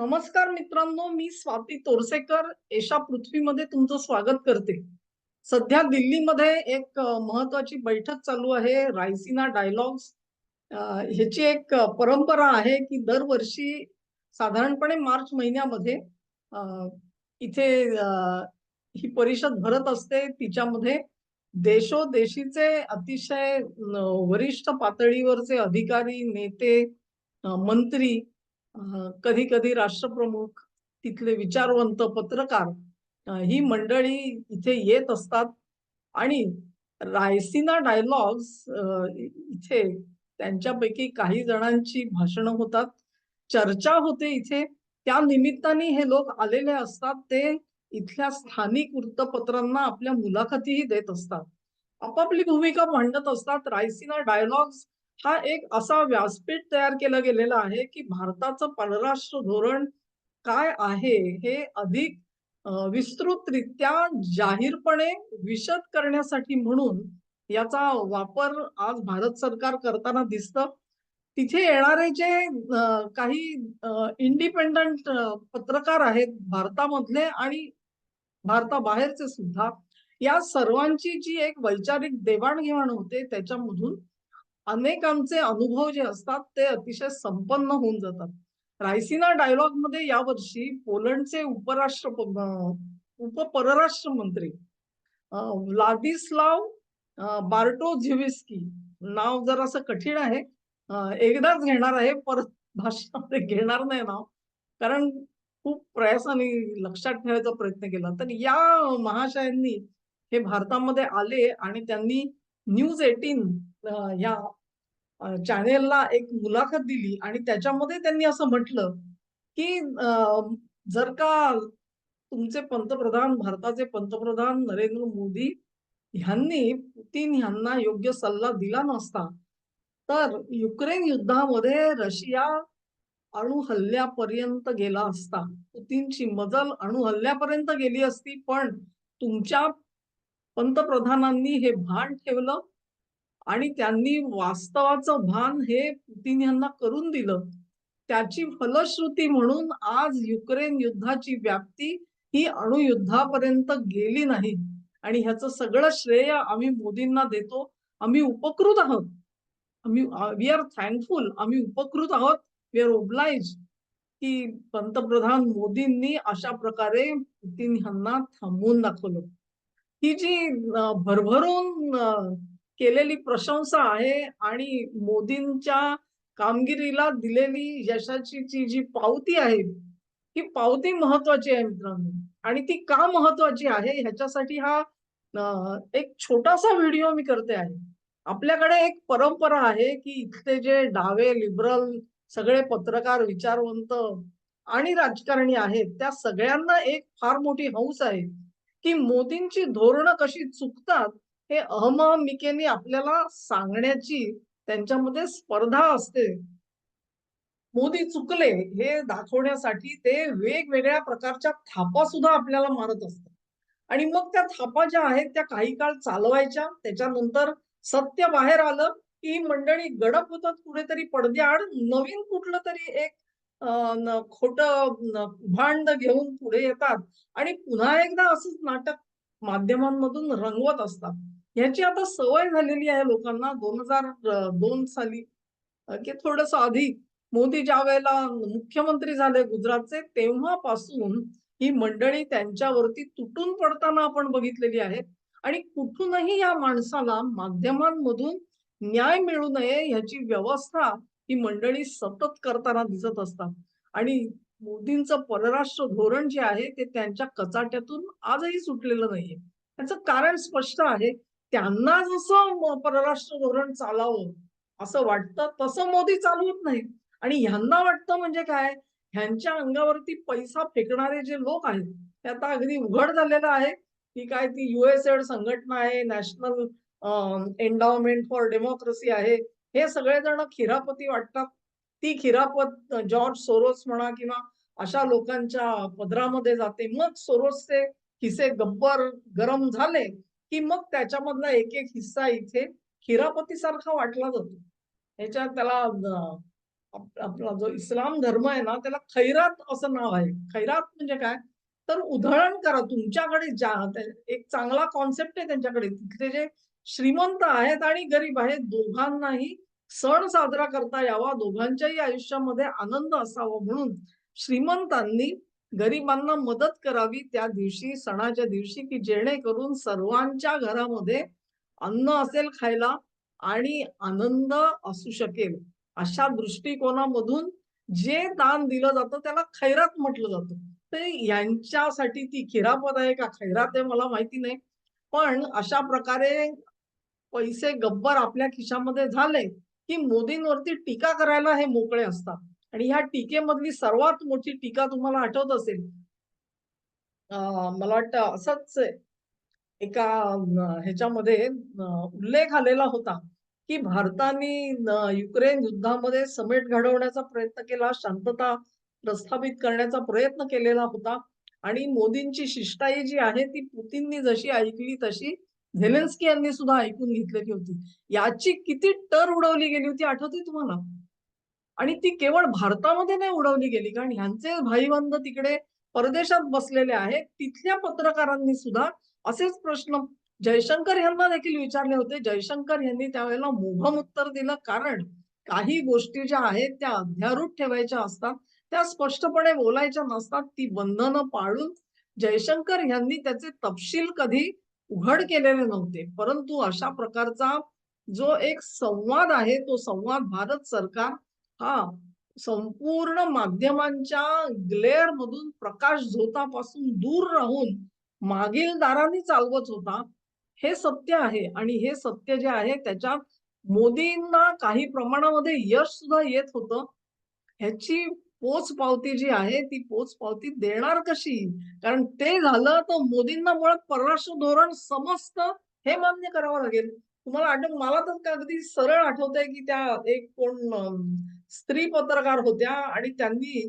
नमस्कार मित्रांनो मी स्वाती तोरसेकर. एशा पृथ्वीमध्ये तुमचं स्वागत करते. सध्या दिल्लीमध्ये एक महत्वाची बैठक चालू आहे रायसिना डायलॉग्स. ह्याची एक परंपरा आहे की दरवर्षी साधारणपणे मार्च महिन्यामध्ये इथे ही परिषद भरत असते. तिच्यामध्ये देशोदेशीचे अतिशय वरिष्ठ पातळीवरचे अधिकारी नेते मंत्री कधी कधी राष्ट्रप्रमुख तिथले विचारवंत पत्रकार ही मंडळी इथे येत असतात. आणि रायसिना डायलॉग्स इथे त्यांच्यापैकी काही जणांची भाषणं होतात. चर्चा होते इथे. त्या निमित्ताने हे लोक आलेले असतात. ते इथल्या स्थानिक वृत्तपत्रांना आपल्या मुलाखतीही देत असतात. आपापली भूमिका मांडत असतात. रायसिना डायलॉग्स हा एक असा व्यासपीठ तयार केलं गेलेला आहे की भारताचं परराष्ट्र धोरण काय आहे हे अधिक विस्तृतरित्या जाहीरपणे विशद करण्यासाठी म्हणून याचा वापर आज भारत सरकार करताना दिसतं. तिथे येणारे जे काही इंडिपेंडंट पत्रकार आहेत भारतामधले आणि भारताबाहेरचे सुद्धा या सर्वांची जी एक वैचारिक देवाणघेवाण होते त्याच्यामधून अनेकांचे अनुभव जे असतात ते अतिशय संपन्न होऊन जातात. रायसिना डायलॉगमध्ये यावर्षी पोलंडचे उपराष्ट्र उप परराष्ट्र मंत्री व्लादिस्लाव बार्टो झिविस्की नाव जरासं कठीण आहे. एकदाच घेणार आहे परत भाषणामध्ये घेणार नाही नाव. कारण खूप प्रयासाने लक्षात ठेवायचा प्रयत्न केला. तर या महाशयांनी हे भारतामध्ये आले आणि त्यांनी न्यूज एटीन या चॅनेलला एक मुलाखत दिली आणि त्याच्यामध्ये त्यांनी असं म्हटलं की जर का तुमचे पंतप्रधान भारताचे पंतप्रधान नरेंद्र मोदी ह्यांनी पुतीन ह्यांना योग्य सल्ला दिला नसता तर युक्रेन युद्धामध्ये रशिया अणु हल्ल्यापर्यंत गेला असता. पुतीनची मजल अणु हल्ल्यापर्यंत गेली असती पण तुमच्या पंतप्रधानांनी हे भान ठेवलं आणि त्यांनी वास्तवाचं भान हे पुतीन यांना करून दिलं. त्याची फलश्रुती म्हणून आज युक्रेन युद्धाची व्याप्ती ही अणुयुद्धापर्यंत गेली नाही. आणि ह्याचं सगळं श्रेय आम्ही मोदींना देतो. आम्ही उपकृत आहोत. आम्ही वी आर थँकफुल आम्ही उपकृत आहोत. वी आर ओब्लाइज की पंतप्रधान मोदींनी अशा प्रकारे पुतीन ह्यांना थांबवून दाखवलं. ही जी भरभरून केलेली प्रशंसा आहे आणि मोदींच्या कामगिरीला दिलेली यशाची जी जी पावती आहे ही पावती महत्वाची आहे मित्रांनो. आणि ती का महत्वाची आहे ह्याच्यासाठी हा एक छोटासा व्हिडिओ मी करते आहे. आपल्याकडे एक परंपरा आहे की इथले जे डावे लिबरल सगळे पत्रकार विचारवंत आणि राजकारणी आहेत त्या सगळ्यांना एक फार मोठी हौस आहे की मोदींची धोरणं कशी चुकतात हे अहमहमिकेने आपल्याला सांगण्याची त्यांच्यामध्ये स्पर्धा असते. मोदी चुकले हे दाखवण्यासाठी ते वेगवेगळ्या प्रकारच्या थापा सुद्धा आपल्याला मारत असतात. आणि मग त्या थापा ज्या आहेत त्या काही काळ चालवायच्या. त्याच्यानंतर सत्य बाहेर आलं की ही मंडळी गडप होतात कुठेतरी पडद्याआड. नवीन कुठलं तरी एक खोट भांड घेऊन पुढे येतात. आणि पुन्हा एकदा असंच नाटक माध्यमांमधून रंगवत असतात. ह्याची आता सवय झालेली आहे लोकांना. दोन हजार दोन साली की थोडस आधी मोदी ज्या वेळेला मुख्यमंत्री झाले गुजरातचे तेव्हापासून ही मंडळी त्यांच्यावरती तुटून पडताना आपण बघितलेली आहे. आणि कुठूनही या माणसाला माध्यमांमधून न्याय मिळू नये ह्याची व्यवस्था ही मंडळी सतत करताना दिसत असतात. आणि मोदींचं परराष्ट्र धोरण जे आहे ते त्यांच्या कचाट्यातून आजही सुटलेलं नाहीये. त्याचं कारण स्पष्ट आहे त्यांना जसं परराष्ट्र धोरण चालावं असं वाटतं तसं मोदी चालवत नाही आणि ह्यांना वाटतं म्हणजे काय? ह्यांच्या अंगावरती पैसा फेकणारे जे लोक आहेत ते आता अगदी उघड झालेलं आहे. की काय ती युएसएड संघटना आहे नॅशनल एन्डॉवमेंट फॉर डेमोक्रेसी आहे. हे सगळेजण खिरापती वाटतात. ती खिरापत जॉर्ज सोरोस म्हणा किंवा अशा लोकांच्या पदरामध्ये जाते. मग सोरोसचे खिसे गब्बर गरम झाले. की मग त्याच्यामधला एक एक हिस्सा इथे खिरापतीसारखा वाटला जातो. ह्याच्यात त्याला आपला जो इस्लाम धर्म आहे ना त्याला खैरात असं नाव आहे. खैरात म्हणजे काय? तर उधळण करा. तुमच्याकडे ज्या एक चांगला कॉन्सेप्ट आहे त्यांच्याकडे. तिथले जे श्रीमंत आहेत आणि गरीब आहेत दोघांनाही सण साजरा करता यावा. दोघांच्याही आयुष्यामध्ये आनंद असावा म्हणून श्रीमंतांनी गरिबांना मदत करावी त्या दिवशी सणाच्या दिवशी की जेणेकरून सर्वांच्या घरामध्ये अन्न असेल खायला आणि आनंद असू शकेल. अशा दृष्टिकोनामधून जे दान दिलं जातं त्याला खैरात म्हटलं जातं. ते यांच्यासाठी ती खिरापत आहे का? खैरात आहे मला माहिती नाही. पण अशा प्रकारे पैसे गब्बर आपल्या खिशामध्ये झाले की मोदींवरती टीका करायला हे मोकळे असतात. आणि ह्या टीकेमधली सर्वात मोठी टीका तुम्हाला आठवत असेल. अं, मला वाटतं असंच एका ह्याच्यामध्ये उल्लेख आलेला होता की भारताने युक्रेन युद्धामध्ये समेट घडवण्याचा प्रयत्न केला शांतता प्रस्थापित करण्याचा प्रयत्न केलेला होता आणि मोदींची शिष्टाई जी आहे ती पुतींनी जशी ऐकली तशी झेलेन्स्की यांनी सुद्धा ऐकून घेतलेली होती. याची किती टर उडवली गेली होती आठवते तुम्हाला? आणि ती केवळ भारतामध्ये नाही उडवली गेली कारण ह्यांचे भाईबंध तिकडे परदेशात बसलेले आहेत. तिथल्या पत्रकारांनी सुद्धा असेच प्रश्न जयशंकर यांना देखील विचारले होते. जयशंकर यांनी त्यावेळेला मोघम उत्तर दिलं कारण काही गोष्टी ज्या आहेत त्या अध्यारूढ ठेवायच्या असतात त्या स्पष्टपणे बोलायच्या नसतात. ती बंधनं पाळून जयशंकर यांनी त्याचे तपशील कधी उघड केलेले नव्हते. परंतु अशा प्रकारचा जो एक संवाद आहे तो संवाद भारत सरकार हा संपूर्ण माध्यमांच्या ग्लेअर मधून प्रकाश झोतापासून दूर राहून मागील दारांनी चालवत होता. हे सत्य आहे आणि हे सत्य जे आहे त्याच्यात मोदींना काही प्रमाणामध्ये यश सुद्धा येत होतं. ह्याची पोच पावती जी आहे ती पोच पावती देणार कशी? कारण ते झालं तर मोदींना मुळात परराष्ट्र धोरण समजतं हे मान्य करावं लागेल. तुम्हाला आठव मला तर अगदी सरळ आठवतंय की त्या एक कोण स्त्री पत्रकार होत्या आणि त्यांनी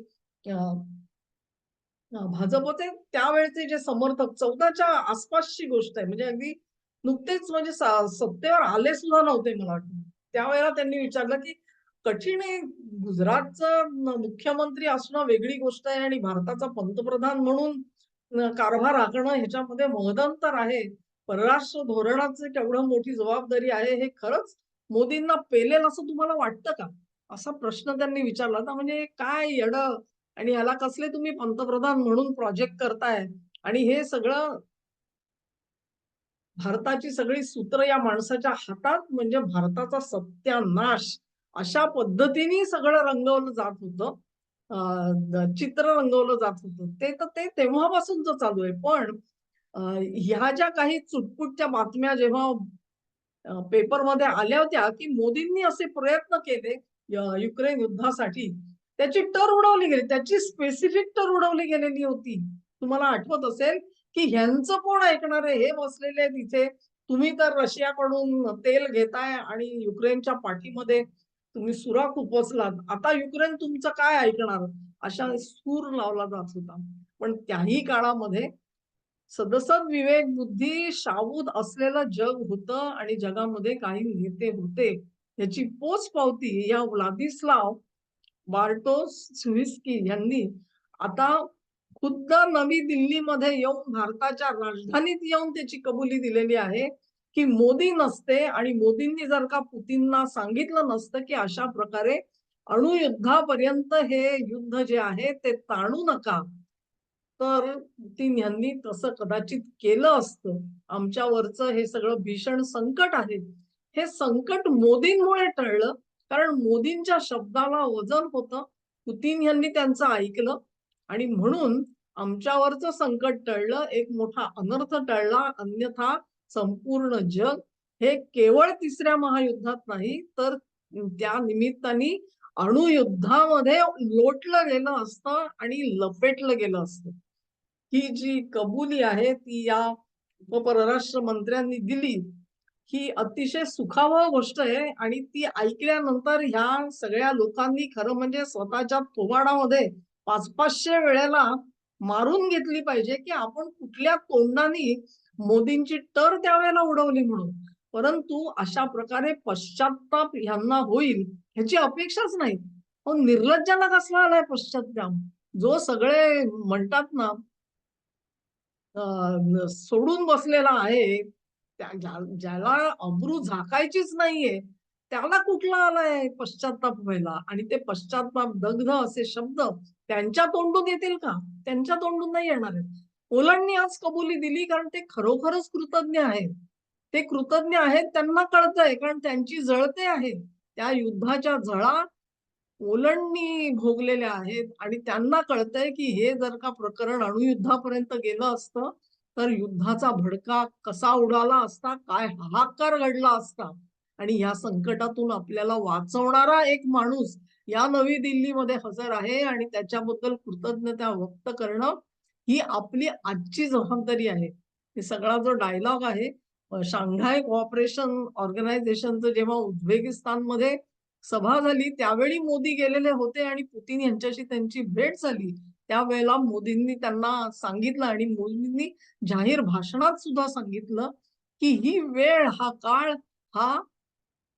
भाजपचे त्यावेळेचे जे समर्थक चौदाच्या आसपासची गोष्ट आहे. म्हणजे अगदी नुकतेच म्हणजे सत्तेवर आले सुद्धा नव्हते मला वाटतं. त्यावेळेला त्यांनी विचारलं की कठीण आहे गुजरातचं मुख्यमंत्री असणं वेगळी गोष्ट आहे आणि भारताचा पंतप्रधान म्हणून कारभार आखणं ह्याच्यामध्ये महदंतर आहे. परराष्ट्र धोरणाची केवढं मोठी जबाबदारी आहे हे खरंच मोदींना पेलेल असं तुम्हाला वाटतं का? असा प्रश्न त्यांनी विचारला. होता म्हणजे काय येड आणि याला कसले तुम्ही पंतप्रधान म्हणून प्रोजेक्ट करताय? आणि हे सगळं भारताची सगळी सूत्र या माणसाच्या हातात म्हणजे भारताचा सत्यानाश अशा पद्धतीने सगळं रंगवलं जात होतं. चित्र रंगवलं जात होतं. ते तर ते तेव्हापासूनच चालू आहे. पण ह्या ज्या काही चुटपुटच्या बातम्या जेव्हा पेपरमध्ये आल्या होत्या की मोदींनी असे प्रयत्न केले युक्रेन युद्धासाठी त्याची टर उडवली गेली. त्याची स्पेसिफिक टर उडवली गेलेली होती. तुम्हाला आठवत असेल की ह्यांचं कोण ऐकणार? आहे हे बसलेले तिथे तुम्ही तर रशियाकडून तेल घेताय आणि युक्रेनच्या पाठीमध्ये तुम्ही सुराख उपसलात. आता युक्रेन तुमचं काय ऐकणार? अशा सूर लावला जात होता. पण त्याही काळामध्ये सदसद विवेक बुद्धी शाबूत असलेलं जग होतं आणि जगामध्ये काही नेते होते. याची पोच पावती या व्लादिस्लाव बार्टोस स्विस्की यांनी आता खुद्द नवी दिल्लीमध्ये येऊन भारताच्या राजधानीत येऊन त्याची कबुली दिलेली आहे की मोदी नसते आणि मोदींनी जर का पुतीनना सांगितलं नसतं की अशा प्रकारे अणुयुद्धापर्यंत हे युद्ध जे आहे ते ताणू नका तर पुतीन यांनी तसं कदाचित केलं असतं. आमच्यावरचं हे सगळं भीषण संकट आहे. हे संकट मोदींमुळे टळलं. कारण मोदींच्या शब्दाला वजन होतं. पुतीन यांनी त्यांचं ऐकलं. आणि म्हणून आमच्यावरचं संकट टळलं. एक मोठा अनर्थ टळला. अन्यथा संपूर्ण जग हे केवळ तिसऱ्या महायुद्धात नाही तर त्या निमित्ताने अणुयुद्धामध्ये लोटलं गेलं असतं आणि लपेटलं गेलं असतं. ही जी कबुली आहे ती या उपपरराष्ट्र मंत्र्यांनी दिली. ही अतिशय सुखावह गोष्ट आहे आणि ती ऐकल्यानंतर ह्या सगळ्या लोकांनी खरं म्हणजे स्वतःच्या पोवाडामध्ये पाच पाचशे वेळेला मारून घेतली पाहिजे की आपण कुठल्या तोंडाने मोदींची टर त्यावेळेला उडवली म्हणून. परंतु अशा प्रकारे पश्चाताप ह्यांना होईल ह्याची अपेक्षाच नाही. पण निर्लज्जाला कसला आलाय पश्चाताप जो सगळे म्हणतात ना सोडून बसलेला आहे ज्याला अब्रू झाकायचीच नाहीये त्याला कुठला आलाय पश्चाताप व्हायला? आणि ते पश्चाताप दग्ध असे शब्द त्यांच्या तोंडून येतील का? त्यांच्या तोंडून नाही येणार आहेत. पोलंडनी आज कबुली दिली कारण ते खरोखरच कृतज्ञ आहेत. ते कृतज्ञ आहेत त्यांना कळतंय कारण त्यांची जळते आहे. त्या युद्धाच्या झळा पोलंडनी भोगलेल्या आहेत आणि त्यांना कळतंय की हे जर का प्रकरण अणुयुद्धापर्यंत गेलं असतं तर युद्धाचा भडका कसा उडाला असता काय हाहाकार घडला असता आणि या संकटातून आपल्याला वाचवणारा एक माणूस या नवी दिल्लीमध्ये हजर आहे आणि त्याच्याबद्दल कृतज्ञता व्यक्त करणं ही आपली आजची जबाबदारी आहे. हे सगळा जो डायलॉग आहे शांघाय कॉपरेशन ऑर्गनायझेशनचं जेव्हा उझबेकिस्तानमध्ये सभा झाली त्यावेळी मोदी गेलेले होते आणि पुतीन यांच्याशी त्यांची भेट झाली. त्यावेळेला मोदींनी त्यांना सांगितलं आणि मोदींनी जाहीर भाषणात सुद्धा सांगितलं की ही वेळ हा काळ हा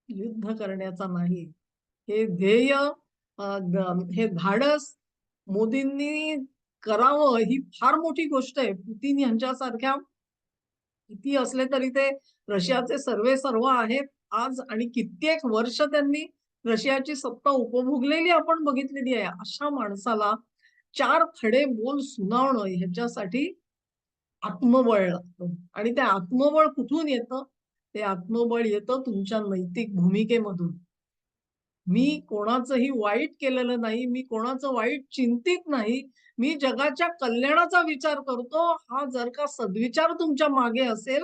युद्ध करण्याचा नाही. हे ध्येय हे धाडस मोदींनी करावं ही फार मोठी गोष्ट आहे. पुतीन यांच्यासारख्या किती असले तरी ते रशियाचे सर्वे सर्व आहेत. आज आणि कित्येक वर्ष त्यांनी रशियाची सत्ता उपभोगलेली आपण बघितलेली आहे. अशा माणसाला चार खडे बोल सुनावणं ह्याच्यासाठी आत्मबळ लागतं. आणि ते आत्मबळ कुठून येतं? ते आत्मबळ येतं तुमच्या नैतिक भूमिकेमधून. मी कोणाचंही वाईट केलेलं नाही मी कोणाचं वाईट चिंतित नाही मी जगाच्या कल्याणाचा विचार करतो हा जर का सद्विचार तुमच्या मागे असेल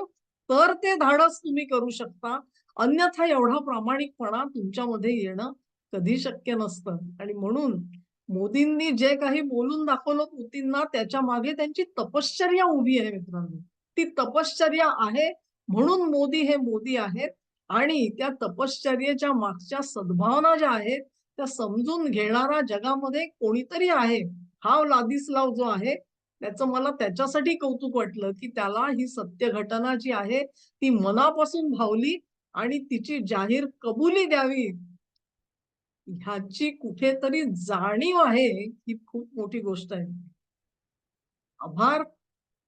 तर ते धाडस तुम्ही करू शकता. अन्यथा एवढा प्रामाणिकपणा तुमच्यामध्ये येणं कधी शक्य नसतं. आणि म्हणून मोदींनी जे काही बोलून दाखवलं पुतींना त्याच्यामागे त्यांची तपश्चर्या उभी आहे मित्रांनो. ती तपश्चर्या आहे म्हणून मोदी हे मोदी आहेत आणि त्या तपश्चर्येच्या मागच्या सद्भावना ज्या आहेत त्या समजून घेणारा जगामध्ये कोणीतरी आहे. हा लादिसलाव जो आहे त्याचं मला त्याच्यासाठी कौतुक वाटलं की त्याला ही सत्य घटना जी आहे ती मनापासून भावली आणि तिची जाहीर कबुली द्यावी. ह्याची कुठेतरी जाणीव आहे ही खूप मोठी गोष्ट आहे. आभार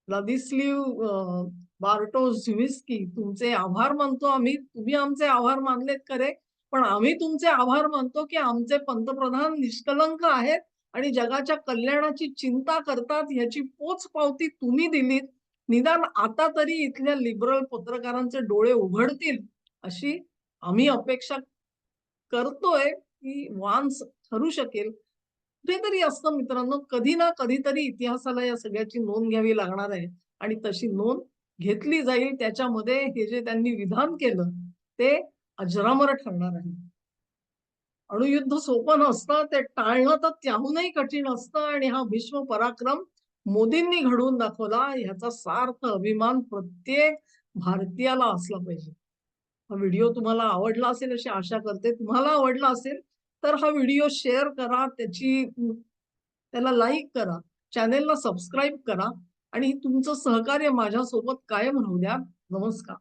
लदिस्लिव बार्टो झुविस्की तुमचे आभार मानतो आम्ही. तुम्ही आमचे आभार मानलेत खरे पण आम्ही तुमचे आभार मानतो की आमचे पंतप्रधान निष्कलंक आहेत आणि जगाच्या कल्याणाची चिंता करतात ह्याची पोच पावती तुम्ही दिलीत. निदान आता तरी इथल्या लिबरल पत्रकारांचे डोळे उघडतील अशी आम्ही अपेक्षा करतोय. की वान्स ठरू शकेल कुठेतरी असतं मित्रांनो कधी ना कधीतरी इतिहासाला या सगळ्याची नोंद घ्यावी लागणार आहे. आणि तशी नोंद घेतली जाईल त्याच्यामध्ये हे जे त्यांनी विधान केलं ते अजरामर ठरणार आहे. अणुयुद्ध सोपं नसतं ते टाळणं तर त्याहूनही कठीण असतं. आणि हा भीष्म पराक्रम मोदींनी घडवून दाखवला ह्याचा सार्थ अभिमान प्रत्येक भारतीयाला असला पाहिजे. हा व्हिडिओ तुम्हाला आवडला असेल अशी आशा करते. तुम्हाला आवडला असेल तर हा व्हिडिओ शेअर करा त्याची त्याला लाईक करा चॅनेलला सबस्क्राईब करा आणि तुमचं सहकार्य माझ्यासोबत कायम राहू द्या. नमस्कार.